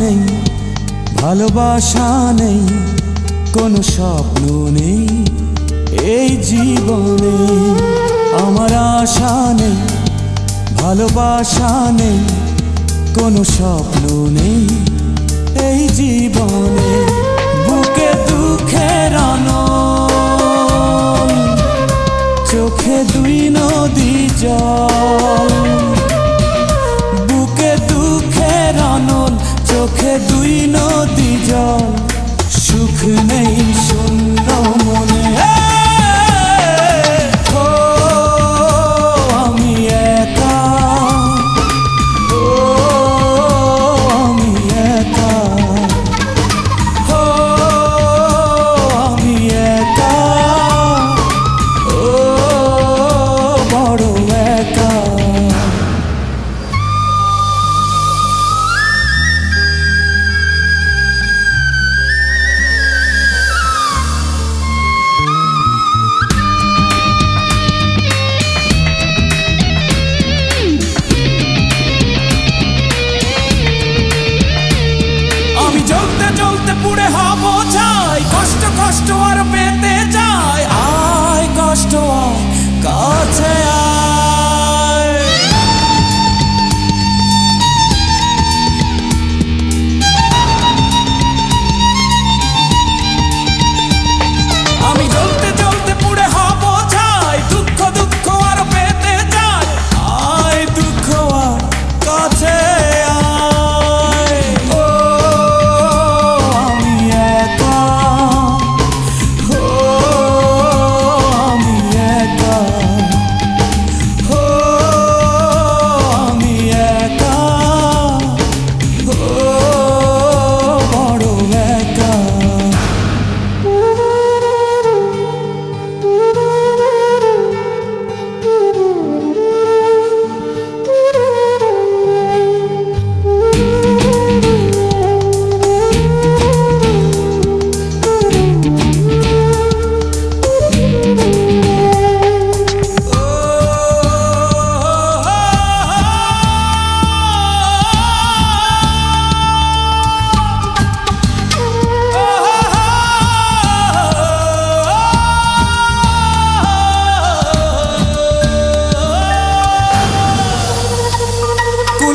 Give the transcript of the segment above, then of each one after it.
নেই, ভালোবাসা নেই, কোনো স্বপ্ন নেই। এই জীবনে আমার আশা নেই, ভালোবাসা নেই, কোনো স্বপ্ন নেই। এই জীবনে বুকে দুঃখের চোখে দুই নদী যা to us.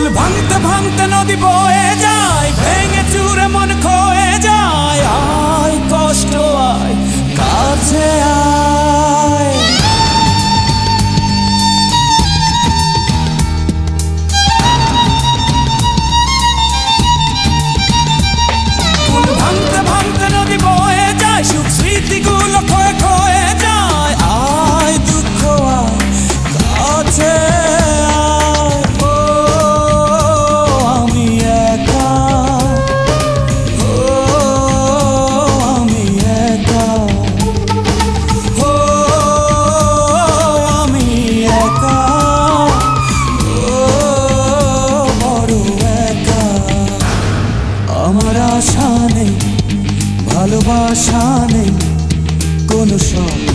ফুল ভাঙতে ভাঙতে নদী বয়ে যায়, ভেঙে চুরে মন খোয়ে যায়। আয় কষ্ট আয়, কাছে আয়। the song.